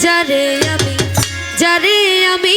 যারে আমি যারে আমি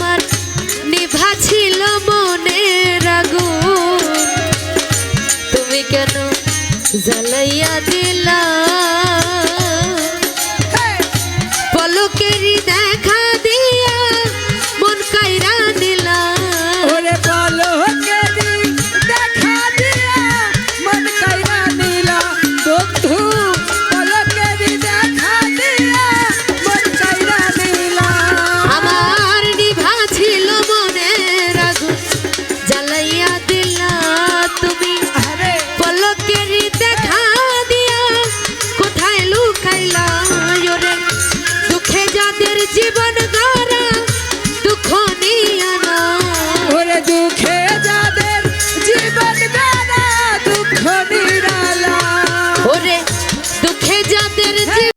আমার নিভা ছিল মনের আগুন। তুমি কেন জ্বালাইয়া দিলা?